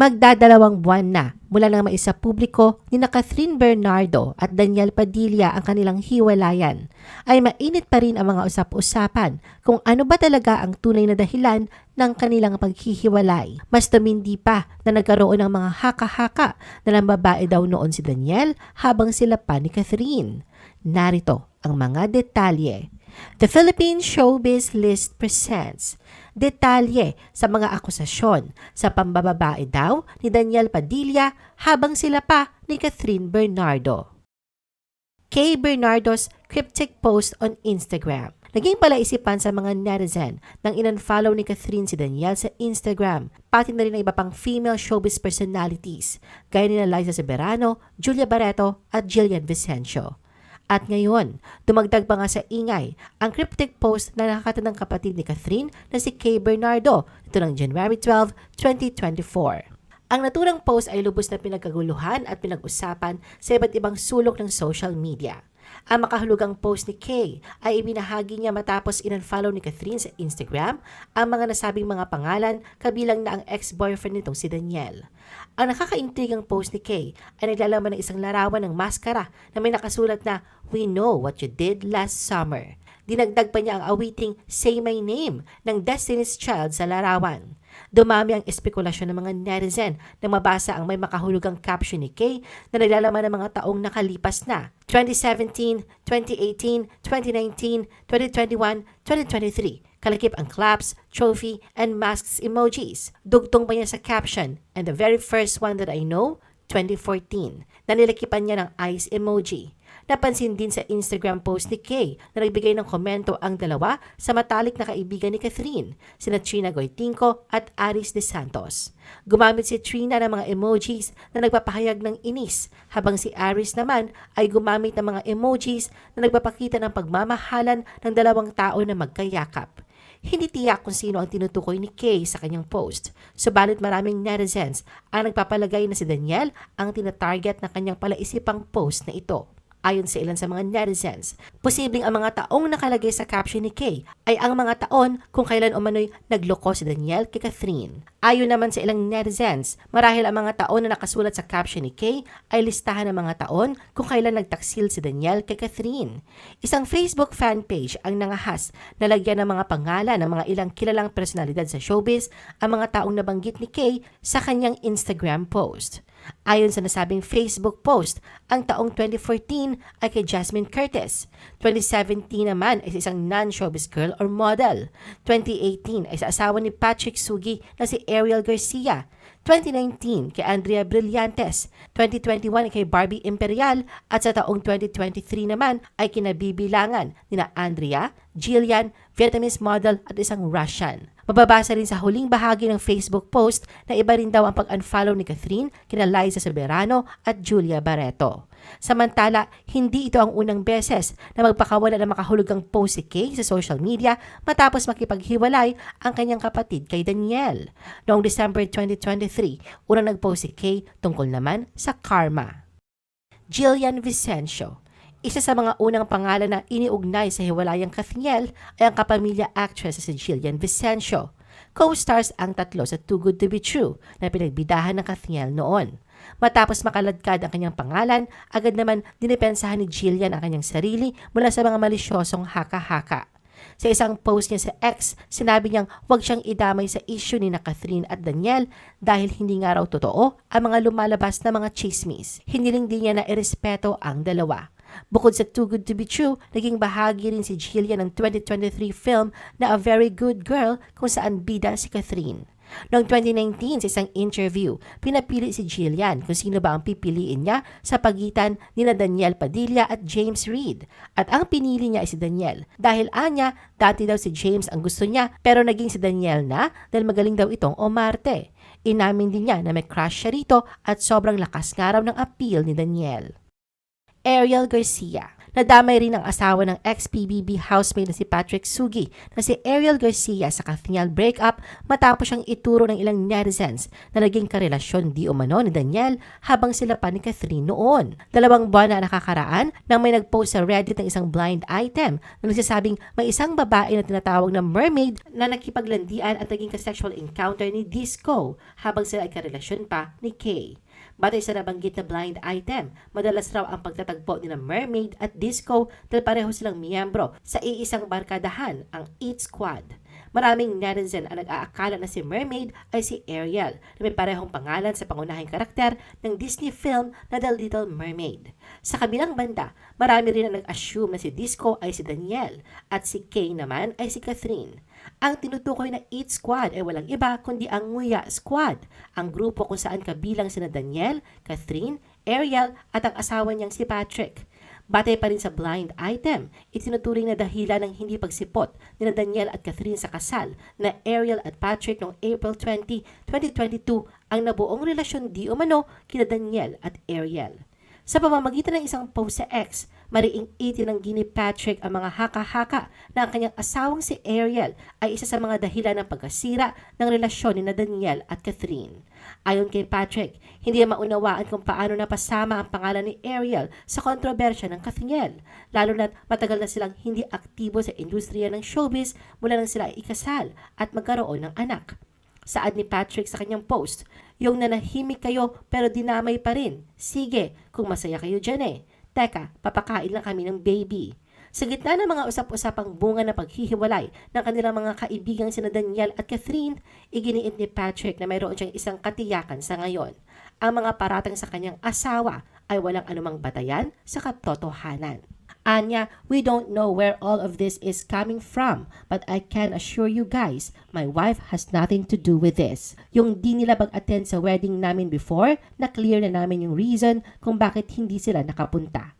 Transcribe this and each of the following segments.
Magdadalawang buwan na mula nang maisa publiko ni na Catherine Bernardo at Daniel Padilla ang kanilang hiwalayan, ay mainit pa rin ang mga usap-usapan kung ano ba talaga ang tunay na dahilan ng kanilang paghihiwalay. Mas tumindi pa na nagkaroon ng mga haka-haka na lang babae daw noon si Daniel habang sila pa ni Catherine. Narito ang mga detalye. The Philippine Showbiz List presents detalye sa mga akusasyon sa pambababae daw ni Daniel Padilla habang sila pa ni Catherine Bernardo. Kay Bernardo's cryptic post on Instagram. Naging palaisipan sa mga netizen nang in-unfollow ni Catherine si Daniel sa Instagram, pati na rin ang iba pang female showbiz personalities, gaya nila Liza Soberano, Julia Barreto at Jillian Vicencio. At ngayon, dumagdag pa nga sa ingay ang cryptic post na nakakata ng kapatid ni Catherine na si Kay Bernardo ito ng January 12, 2024. Ang naturang post ay lubos na pinagkaguluhan at pinag-usapan sa iba't ibang sulok ng social media. Ang makahulugang post ni Kay ay ibinahagi niya matapos in-unfollow ni Catherine sa Instagram ang mga nasabing mga pangalan kabilang na ang ex-boyfriend nitong si Daniel. Ang nakakaintrigang post ni Kay ay naglalaman ng isang larawan ng maskara na may nakasulat na We know what you did last summer. Dinagdag pa niya ang awiting Say My Name ng Destiny's Child sa larawan. Dumami ang espekulasyon ng mga netizen na mabasa ang may makahulugang caption ni Kay na naglalaman ng mga taong nakalipas na 2017, 2018, 2019, 2021, 2023. Kalakip ang claps, trophy, and masks emojis. Dugtong pa niya sa caption, and the very first one that I know, 2014. Nanilikipan niya ng eyes emoji. Napansin din sa Instagram post ni Kay na nagbigay ng komento ang dalawa sa matalik na kaibigan ni Catherine, sina Trina Goitinco at Aris De Santos. Gumamit si Trina ng mga emojis na nagpapahayag ng inis, habang si Aris naman ay gumamit ng mga emojis na nagpapakita ng pagmamahalan ng dalawang tao na magkayakap. Hindi tiyak kung sino ang tinutukoy ni Kay sa kanyang post. Subalit maraming netizens ang nagpapalagay na si Daniel ang tinatarget na kanyang palaisipang post na ito. Ayon sa ilan sa mga netizens, posibleng ang mga taong nakalagay sa caption ni Kay ay ang mga taon kung kailan umano'y nagloko si Daniel kay Catherine. Ayon naman sa ilang netizens, marahil ang mga taon na nakasulat sa caption ni Kay ay listahan ng mga taon kung kailan nagtaksil si Daniel kay Catherine. Isang Facebook fan page ang nangahas na lagyan ng mga pangalan ng mga ilang kilalang personalidad sa showbiz ang mga taong nabanggit ni Kay sa kanyang Instagram post. Ayon sa nasabing Facebook post, ang taong 2014 ay kay Jasmine Curtis. 2017 naman ay sa isang non-showbiz girl or model. 2018 ay sa asawa ni Patrick Sugi na si Ariel Garcia. 2019 kay Andrea Brillantes, 2021 ay kay Barbie Imperial at sa taong 2023 naman ay kinabibilangan nina Andrea, Jillian, Vietnamese model at isang Russian. Mababasa rin sa huling bahagi ng Facebook post na iba rin daw ang pag-unfollow ni Catherine kina Liza Soberano at Julia Barreto. Samantala, hindi ito ang unang beses na magpakawala ng makahulugang post si Kay sa social media matapos makipaghiwalay ang kanyang kapatid kay Daniel. Noong December 2023, unang nagpost si Kay tungkol naman sa karma. Jillian Vicencio isa sa mga unang pangalan na iniugnay sa hiwalayang Kathniel ay ang kapamilya actress si Jillian Vicencio. Co-stars ang tatlo sa Too Good To Be True na pinagbidahan ng Kathniel noon. Matapos makaladkad ang kanyang pangalan, agad naman dinipensahan ni Jillian ang kanyang sarili mula sa mga malisyosong haka-haka. Sa isang post niya sa X, sinabi niyang huwag siyang idamay sa issue ni na Catherine at Daniel dahil hindi nga raw totoo ang mga lumalabas na mga chismis. Hiniling din niya na irespeto ang dalawa. Bukod sa Too Good To Be True, naging bahagi rin si Jillian ng 2023 film na A Very Good Girl kung saan bida si Catherine. Noong 2019, sa isang interview, pinapili si Jillian kung sino ba ang pipiliin niya sa pagitan ni na Daniel Padilla at James Reid. At ang pinili niya ay si Daniel. Dahil anya, dati daw si James ang gusto niya pero naging si Daniel na dahil magaling daw itong umarte. Inamin din niya na may crush siya rito at sobrang lakas nga raw ng appeal ni Daniel. Ariel Garcia. Nadamay rin ang asawa ng ex-PBB housemate na si Patrick Sugi na si Ariel Garcia sa Kathniel breakup matapos siyang ituro ng ilang netizens na naging karelasyon di umano ni Daniel habang sila pa ni Catherine noon. Dalawang buwan na nakakaraan nang may nagpost sa Reddit ng isang blind item na nagsasabing may isang babae na tinatawag na mermaid na nakipaglandian at naging ka-sexual encounter ni Disco habang sila ay karelasyon pa ni Kay. Batay sa nabanggit na blind item, madalas raw ang pagtatagpo ni Mermaid at Disco dahil pareho silang miyembro sa iisang barkadahan, ang Eat Squad. Maraming netizen ang nag-aakala na si Mermaid ay si Ariel na may parehong pangalan sa pangunahing karakter ng Disney film na The Little Mermaid. Sa kabilang banda, marami rin ang nag-assume na si Disco ay si Daniel at si Kay naman ay si Catherine. Ang tinutukoy na Eat Squad ay walang iba kundi ang Nguya Squad, ang grupo kung saan kabilang sina Daniel, Catherine, Ariel at ang asawa niyang si Patrick. Batay pa rin sa blind item, itinuturing na dahilan ng hindi pagsipot ni Daniel at Catherine sa kasal na Ariel at Patrick noong April 20, 2022 ang nabuong relasyon di umano kina Daniel at Ariel. Sa pamamagitan ng isang post sa X, mariing itinanggi ni Patrick ang mga haka-haka na ang kanyang asawang si Ariel ay isa sa mga dahilan ng pagkasira ng relasyon ni na Daniel at Catherine. Ayon kay Patrick, hindi maunawaan kung paano napasama ang pangalan ni Ariel sa kontrobersya ng Kathniel, lalo na't matagal na silang hindi aktibo sa industriya ng showbiz mula nang sila ay ikasal at magkaroon ng anak. Saad ni Patrick sa kanyang post, yung nanahimik kayo pero dinamay pa rin. Sige, kung masaya kayo dyan eh. Teka, papakain lang kami ng baby. Sa gitna ng mga usap-usapang bunga na paghihiwalay ng kanilang mga kaibigang sina Daniel at Catherine, iginiit ni Patrick na mayroon siyang isang katiyakan sa ngayon. Ang mga paratang sa kanyang asawa ay walang anumang batayan sa katotohanan. Anya, we don't know where all of this is coming from, but I can assure you guys, my wife has nothing to do with this. Yung di nila pag-attend sa wedding namin before, na clear na namin yung reason kung bakit hindi sila nakapunta.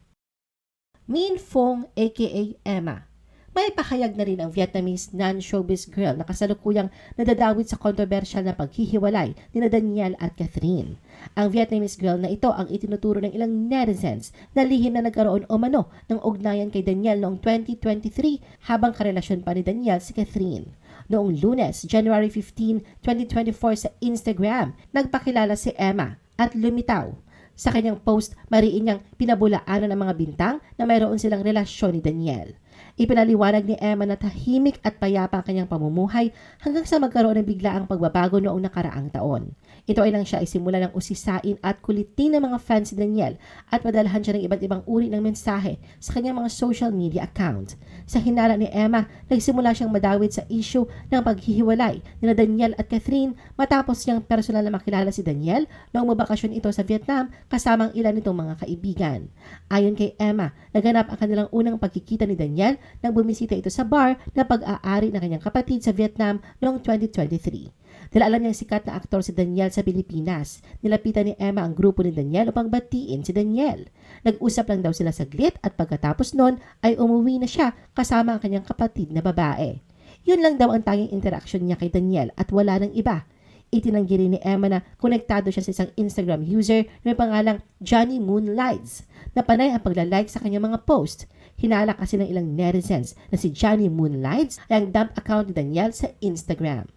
Min Fong aka Emma may pahayag na rin ang Vietnamese non-showbiz girl na kasalukuyang nadadawit sa kontrobersyal na paghihiwalay ni na Daniel at Catherine. Ang Vietnamese girl na ito ang itinuturo ng ilang netizens na lihim na nagkaroon o mano ng ugnayan kay Daniel noong 2023 habang karelasyon pa ni Daniel si Catherine. Noong lunes, January 15, 2024 sa Instagram, nagpakilala si Emma at lumitaw. Sa kanyang post, mariin niyang pinabulaanan ng mga bintang na mayroon silang relasyon ni Daniel. Ipinaliwanag ni Emma na tahimik at payapa ang kanyang pamumuhay hanggang sa magkaroon ng biglaang pagbabago noong nakaraang taon. Ito ay nang siya ay simula ng usisain at kulitin ng mga fans ni Daniel at padalhan siya ng iba't ibang uri ng mensahe sa kanyang mga social media account. Sa hinala ni Emma, nagsimula siyang madawit sa issue ng paghihiwalay ni Daniel at Catherine matapos niyang personal na makilala si Daniel noong mabakasyon ito sa Vietnam kasamang ilan nitong mga kaibigan. Ayon kay Emma, naganap ang kanilang unang pagkikita ni Daniel nang bumisita ito sa bar na pag-aari ng kanyang kapatid sa Vietnam noong 2023. Dahil alam niyang sikat na aktor si Daniel sa Pilipinas, nilapitan ni Emma ang grupo ni Daniel upang batiin si Daniel. Nag-usap lang daw sila saglit at pagkatapos nun ay umuwi na siya kasama ang kanyang kapatid na babae. Yun lang daw ang tanging interaction niya kay Daniel at wala nang iba. Itinanggi rin ni Emma na konektado siya sa isang Instagram user na may pangalang Johnny Moonlights na panay ang paglalike sa kanyang mga post. Hinala kasi ng ilang netizens na si Johnny Moonlights ay ang dump account ni Daniel sa Instagram.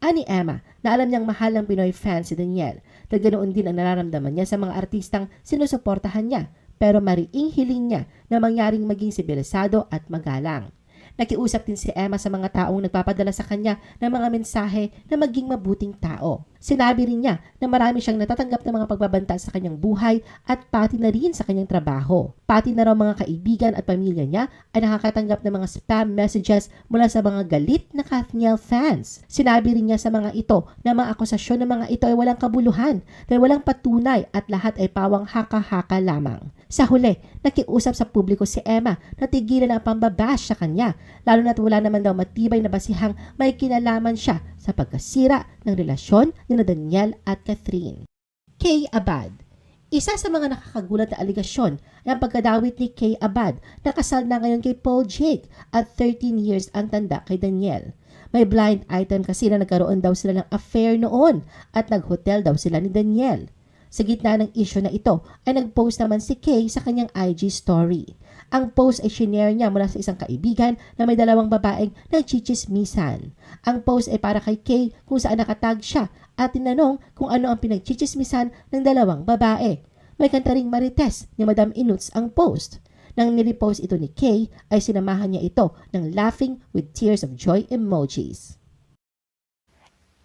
Ani Emma na alam niyang mahal ng Pinoy fans si Daniel dahil ganoon din ang nararamdaman niya sa mga artistang sinusuportahan niya pero mariing hiling niya na mangyaring maging sibilisado at magalang. Nakiusap din si Emma sa mga taong nagpapadala sa kanya ng mga mensahe na maging mabuting tao. Sinabi rin niya na marami siyang natatanggap ng mga pagbabanta sa kanyang buhay at pati na rin sa kanyang trabaho. Pati na raw mga kaibigan at pamilya niya ay nakakatanggap ng mga spam messages mula sa mga galit na Kathniel fans. Sinabi rin niya sa mga ito na mga akusasyon ng mga ito ay walang kabuluhan dahil walang patunay at lahat ay pawang haka-haka lamang. Sa huli, nakiusap sa publiko si Emma na tigilan ang pambabash sa kanya, lalo na't wala naman daw matibay na basihang may kinalaman siya sa pagkasira ng relasyon ni Daniel at Catherine. Kay Abad isa sa mga nakakagulat na aligasyon ay ang pagkadawit ni Kay Abad na kasal na ngayon kay Paul Jake at 13 years ang tanda kay Daniel. May blind item kasi na nagkaroon daw sila ng affair noon at naghotel daw sila ni Daniel. Sa gitna ng issue na ito ay nag-post naman si Kay sa kanyang IG story. Ang post ay shinare niya mula sa isang kaibigan na may dalawang babaeng nagchichismisan. Ang post ay para kay Kay kung saan nakatag siya at tinanong kung ano ang pinagchichismisan ng dalawang babae. May kanta ring Marites ni Madam Inuts ang post. Nang nirepost ito ni Kay ay sinamahan niya ito ng laughing with tears of joy emojis.